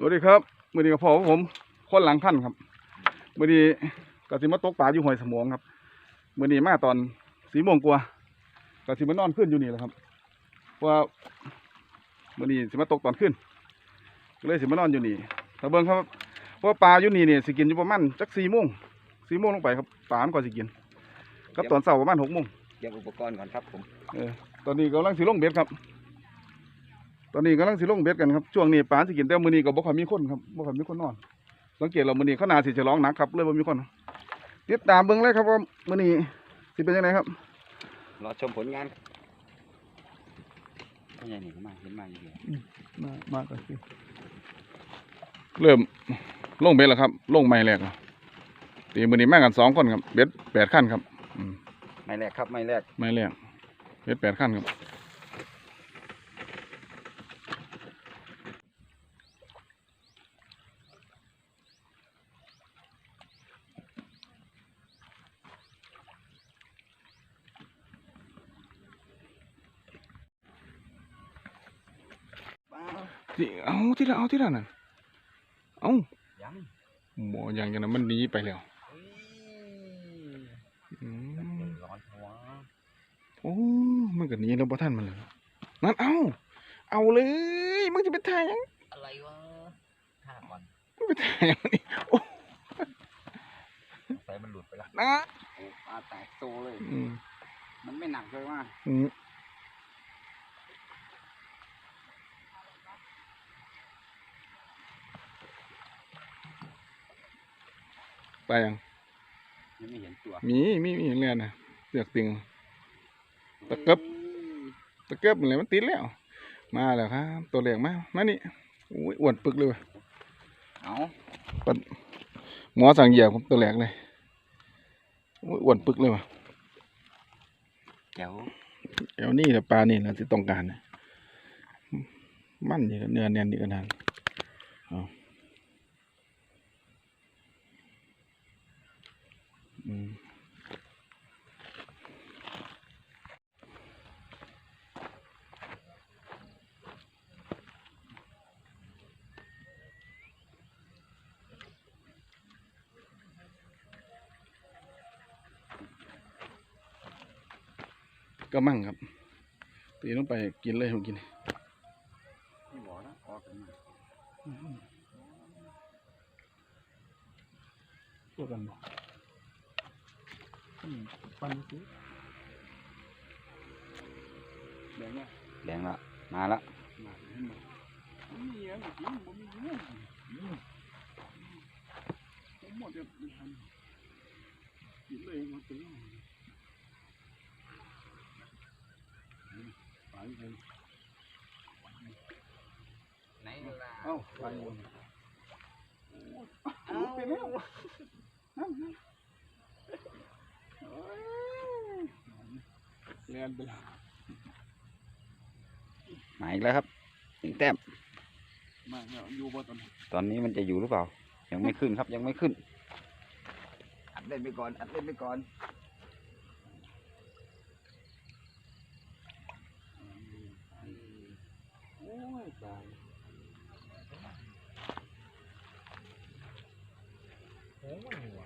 สวัสดีครับมื่อนี้กับพ่อผมคนหลังขั้นครับมื่อนี้กสิมาตกปลาอยู่ห้วยสมองครับมื่อนี้มาตอนสีโมงกว่ากสิมานอนขึ้นอยู่นี่แหละครับเพราะว่ามื่อนี้สิมาตกตอนขึ้นก็เลยสิมานอนอยู่นี่ถ้าเบิ่งครับเพราะว่าปลาอยู่นี่เนี่ยสิกินอยู่ประมาณจักสี่โมงสี่โมงลงไปครับปลามันก็สิกินกับตอนเช้าประมาณหกโมงเตรียมอุปกรณ์ก่อนครับผมเออตอนนี้กำลังสิลงเบ็ดครับ ตอนนี้กำลังสิลงเบ็ดกันครับช่วงนี้ปลาสิกินแต่มื้อนี้ก็บ่ค่อยมีคนครับบ่ค่อยมีคนนอน สังเกตเรามื้อนี้เขาน่าสิจะร้องหนักครับเลยบ่มีคนติดตามเบิ่งเลยครับว่ามื้อนี้สิเป็นยังไงครับรอชมผลงานไม่ใช่นี่ก็มาเห็นมาอยู่เดียวมามาก็สิเริ่มลงเบ็ดแล้วครับลงไม้แรกแล้วตีมื้อนี้มากันสองคนครับเบ็ดแปดขั้นครับอืมไม่แรกครับไม่แรกไม้แรกเบ็ดแปดขั้นครับ ที่เอาที่ละเอาที่ละนั่นเอายังหมออย่างอย่างนั้นมันหนีไปแล้วอืมร้อนหัวโอ้มันก็หนีแล้วบ่ทันมันเลยนั่นเอาเอาเลยมึงจะไปถ่ายหยังอะไรวะห้าก่อนมึงไปถ่ายหยังนี่โอ้ใส่มันหลุดไปแล้วนะโอ้ปลาแตกโตเลยอืมมันไม่หนักเลยว่า ไปยังยังไม่เห็นตัวมีมีมีเรียนนะเสือกติงตะเก็บตะเก็บอะไรมันติดแล้ว มาแล้วครับ ตัวแรกมามานี่อุ้ยอ้วนปึกเลยว่ะเอาหมอสั่งเหยียบผมตัวแรกเลยอุ้ยอ้วนปึกเลยว่ะเดี๋ยวเอวนี่แหละปลานี่แหละที่ต้องการนะมันอยู่เนื้อแน่นอยู่ขนาดเอาอื ก็มั่งครับตีลงไปกินเลยผมกิน ไม่บอกนะออกกันมา ตัวกันบ่อืมปันซื้อแดงเนี่ย แดงละมาละ มาเห็นบ่มีอย่างจริงบ่มีเงี้ยผมหมดจะทัน กินเลยมาตื้อไปเลยไหนล่ะเอ้าไปเลยเอาไปแล้วนั่นนั่นโอ้ยเรียนไปแล้วมาอีกแล้วครับหนึ่งแต้มมาเนี่ยอยู่บนต้นตอนนี้มันจะอยู่หรือเปล่า ยังไม่ขึ้นครับยังไม่ขึ้นอัด เล่นไปก่อน อัดเล่นไปก่อนโอ้ยตายโอ้ย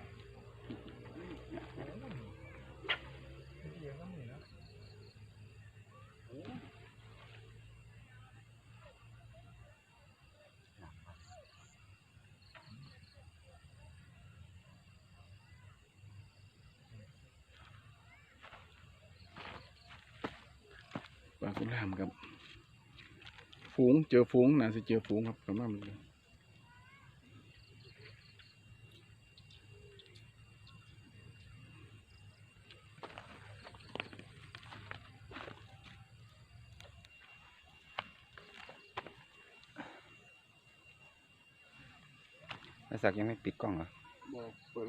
หัวปลากุลามครับ ฝูงเจอฝูงน่าจะเจอฝูงครับประมาณนี้ไอ้สักดิ์ยังไม่ปิดกล้องเหรอบอกเปิด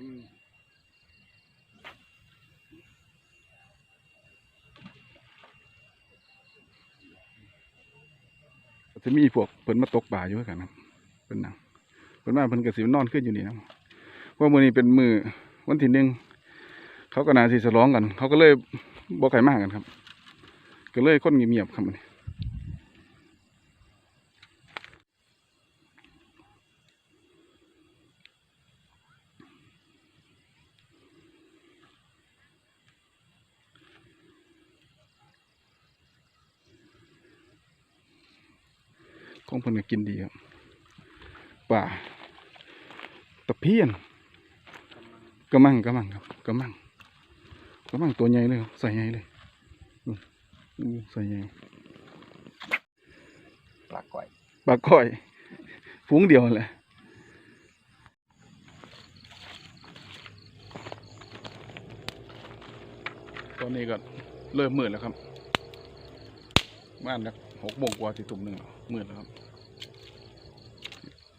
จะมีพวกเพิ่นมาตกป่าอยู่กันนะเพิ่นนังเพิ่นมาเพิ่นกระสินอนขึ้นอยู่นี่นะเพราะมือนี้เป็นมือวันที่หนึ่งเขาก็น่าสีสร้องกัน เขาก็เลยบอกไข่มากันครับ ก็เลยคนเงียบๆครับมือนี้ ของเพิ่นก็กินดีครับป่าตะเพียนกระมังกระมังครับกระมังกระมังตัวใหญ่เลยครับใส่ใหญ่เลยอืมอืมใส่ใหญ่ปลาก่อยปลาก้อยฝูงเดียวนั่นแหละตอนนี้ก็เริ่มมืดแล้วครับบ้านนักหกโมงกว่าสิทุ่มหนึ่งแล้วมืดแล้วครับ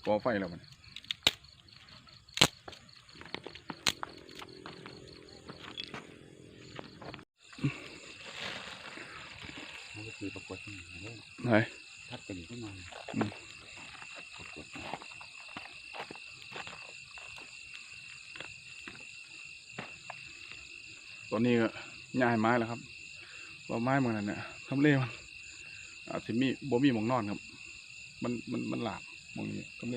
ก่อไฟแล้วมันมันก็คือปรากฏที่ไหนไหนทัดกันอยู่ข้างในอืมปรากฏตอนนี้ก็ย้ายไม้แล้วครับว่าไม้มันนั่นเนี่ยทำเลมันอาจจะมีบ่มีหมองนอนครับ มันมันมันหลาบห มองนี้ทำเล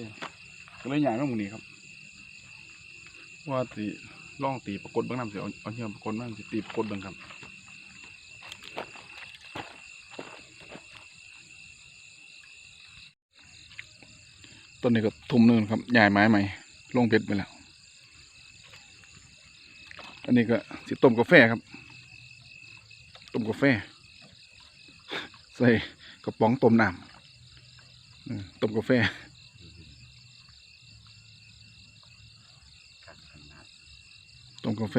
ก็เลยย้ายมาหมองนี้ครับ ว่าตีล่องตีปรากฏเบางน้ำเสียเอาเอาเหี้ยปรากฏบ้างสิตีปรากฏเบางครับต้นนี้ก็ทุ่มหนึงครับย้ายไม้ใหม่ลงเพชรไปแล้ว อันนี้ก็สิต้มกาแฟครับ ต้มกาแฟ ใส่กระป๋องต้มน้ำต้มกาแฟ กันขนาด ต้มกาแฟ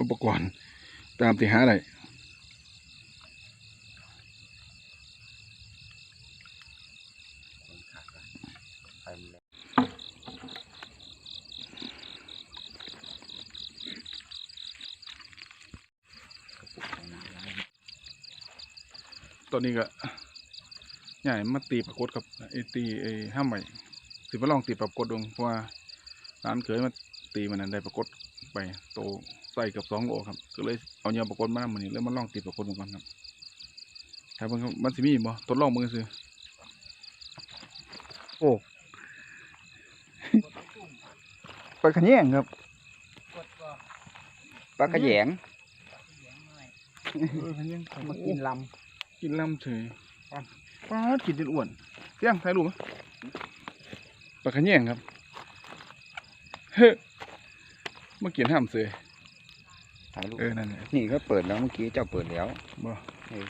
อุปกรณ์ ตามที่หาได้คนขาดกันไฟมันแรงตอนนี้ก็ใหญ่มาตีปรากฏกับไอตีไอห้ามใหม่สิมาลองตีปรากฏดงเพราะว่า ร้านเคยมาตีมันนั้นได้ปรากฏไปโตใส่เกับสองโลครับ ก็เลยเอาเนื้อปรากฏมามันนี้แล้วมาลองตีปรากฏดูก่อนครับถ้ามันมันสิมีบ่ทดลองมึงซื้อโอ้ปลาขะแยงครับปลากระแยงเออขะแยงมากินลกินลำเฉยปลากินจนอ้วนเสียงถ่ายรูปไหมปลาขะแยงครับ เฮ้มากินห้ามเสยำถ่ายรูปเออนั่นแหละนี่ก็เปิดแล้วเมื่อกี้เจ้าเปิดแล้วบ่เออ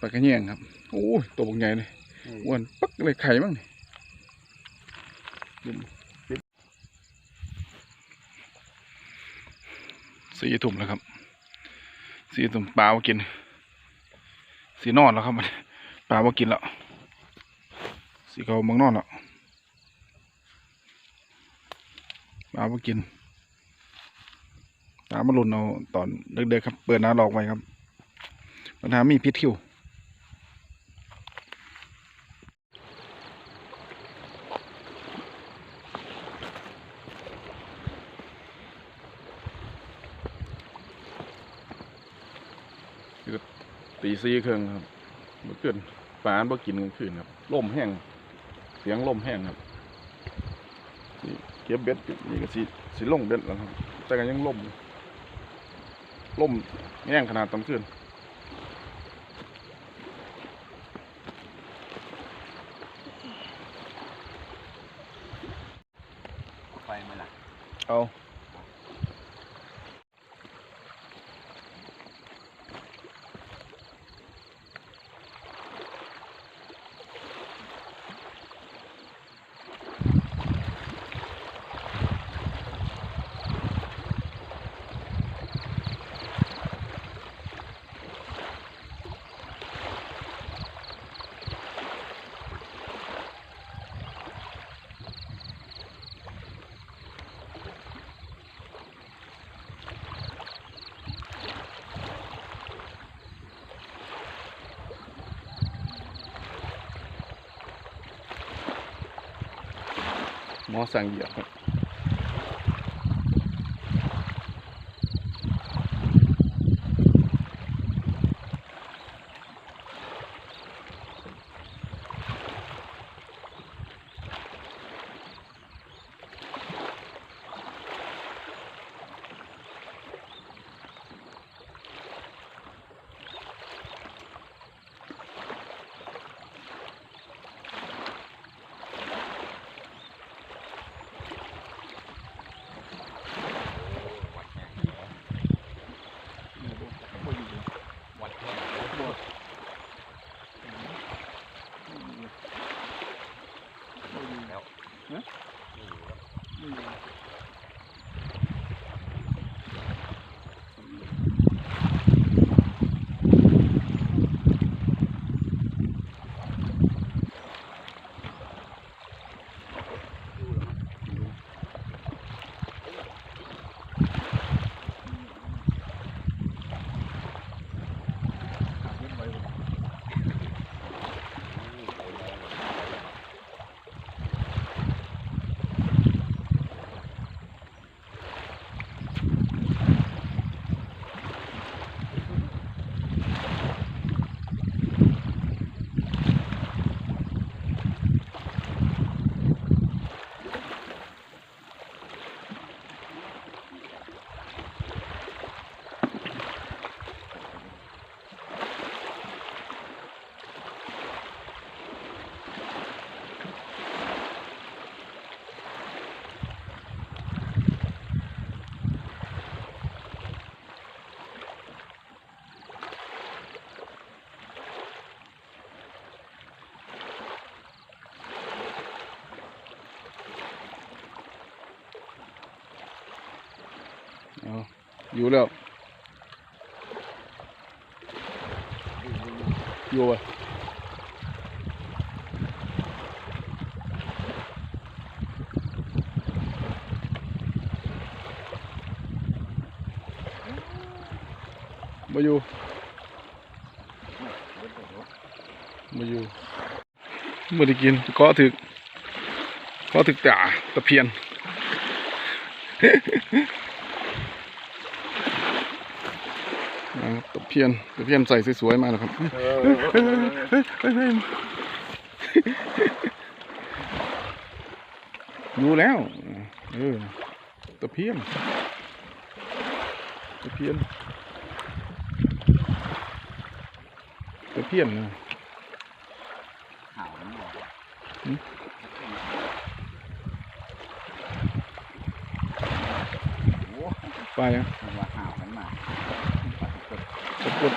ปลาขะแยงครับโอ้ยตัวบางใหญ่เลยเอออ้วนปักเลยไข่บ้างนี่ดูดิสี่ถุ่มแล้วครับสี่ถุ่มปลามากินสีนอนแล้วครับมันปลามากินแล้วสีเขาเมืองนอนแล้ว ปลามากินปลามาหลุนเอาตอนเด็กๆครับ เปิดน้าหลอกไว้ครับ ปัญหามีพิษคิวตีซีเครื่องครับเมื่อคืนปลาบ่กินกลางคืนครับลมแห้ง เสียงลมแห้งครับ ก็บเบ็ดอยู่นี่ก็สิสิลงเบ็ดแล้วครับแต่ก็ยังลมอยู่ลมแห้งขนาดตอนคืนไฟมาละเอา หมอสั่ Hmm. อยู่แล้ว อยู่อะมาอยู่มาอยู่มาได้กินก็ถึกก็ถึกจ่าตะเพียน นะครับตะ เพียนตะเพียนใส่สวยๆมาแล้วครับรู้แล้วเออตะเพียนตะเพียนตะเพียนนะหาวนออกหืมโอ้ไปอะ มันว่าหาวมันมาปฏิกด สะกด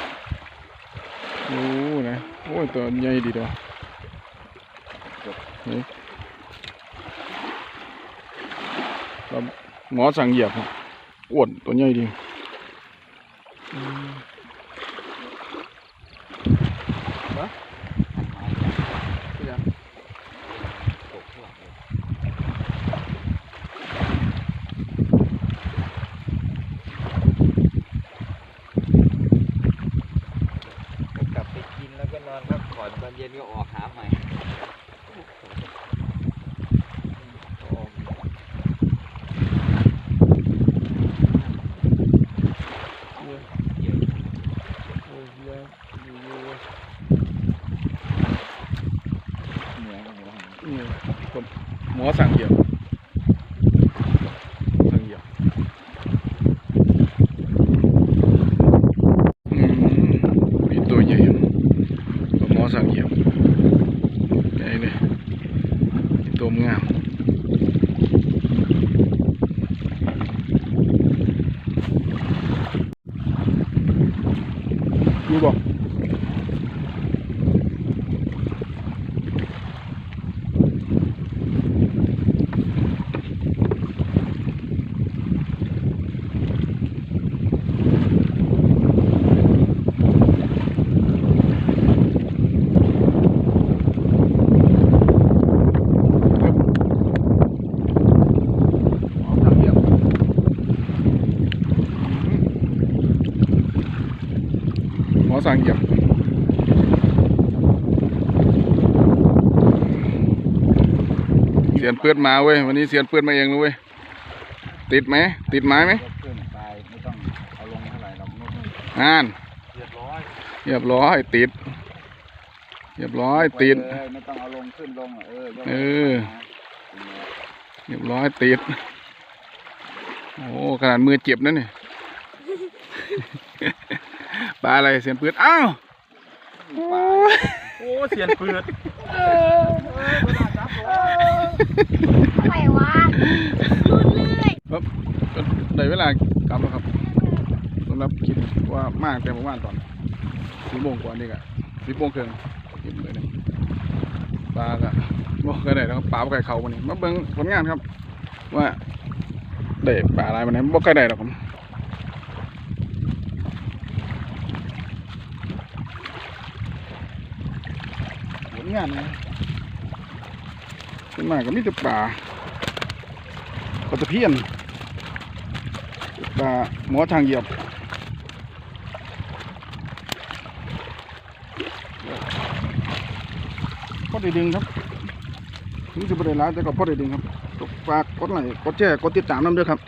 โอ้นะ โอ้ยตัวใหญ่ดีตัวนี่ครับหมอสั่งเหยียบครับอ้วนตัวใหญ่ดีอืม ทันไม้จ้ะตกพวกเลยก็กลับไปกินแล้วก็นอนพักผ่อนตอนเย็นก็ออกหาใหม่ออก เหนื่อยกันอยู่แล้ว อืมผม หมอสั่งเหยียบสั่งเหยียบอืมมีตัวใหญ่อยู่หมอสั่งเหยียบใหญ่เลยมีตัวงามดูบอก หมอสั่งเหยียบหมอสั่งเหยียบเสียนเปื้อนมาเว้ย วันนี้เสียนเปื้อนมาเองเลยเว้ย ติดไหม ติ ดไม้ไหมยกขึ้นไปไม่ต้องเอาลงเท่าไหร่หรอกนุ่มอ่านเรียบร้อยเรียบร้อยติด เรียบร้อยติดไม่ต้องเอาลงขึ้นลงเออเออเรียบร้อยติด โอ้ขนาดมือเจ็บนั่นนี่ ปลาอะไรเสียนเปื้อนอ้าวปลาโอ้เสียนเปลือดอะไรวะรุนเลยครับก็ได้เวลากลับแล้วครับสำหรับคลิปว่ามากแต่เมื่อวานตอนสี่โมงกว่านี่กะสี่โมงครึ่งกินเลยนะปลาก็บอกก็ได้แล้วครับปลาบ่ไก่เขาวันนี้มาเบิ่งผลงานครับ ว่าได้ปลาอะไรมาไหนบ่ไก่ได้หรอกผม ผลงานนะขึ้นมาก็มีแต่ปลาปลาตะเพียนปลาหมอทางเหยียบพอได้ดึงครับถึงจะไม่ได้ร้ายแต่ก็พอได้ดึงครับฝากกดไลค์กดแชร์กดติดตามน้ำด้วยครับ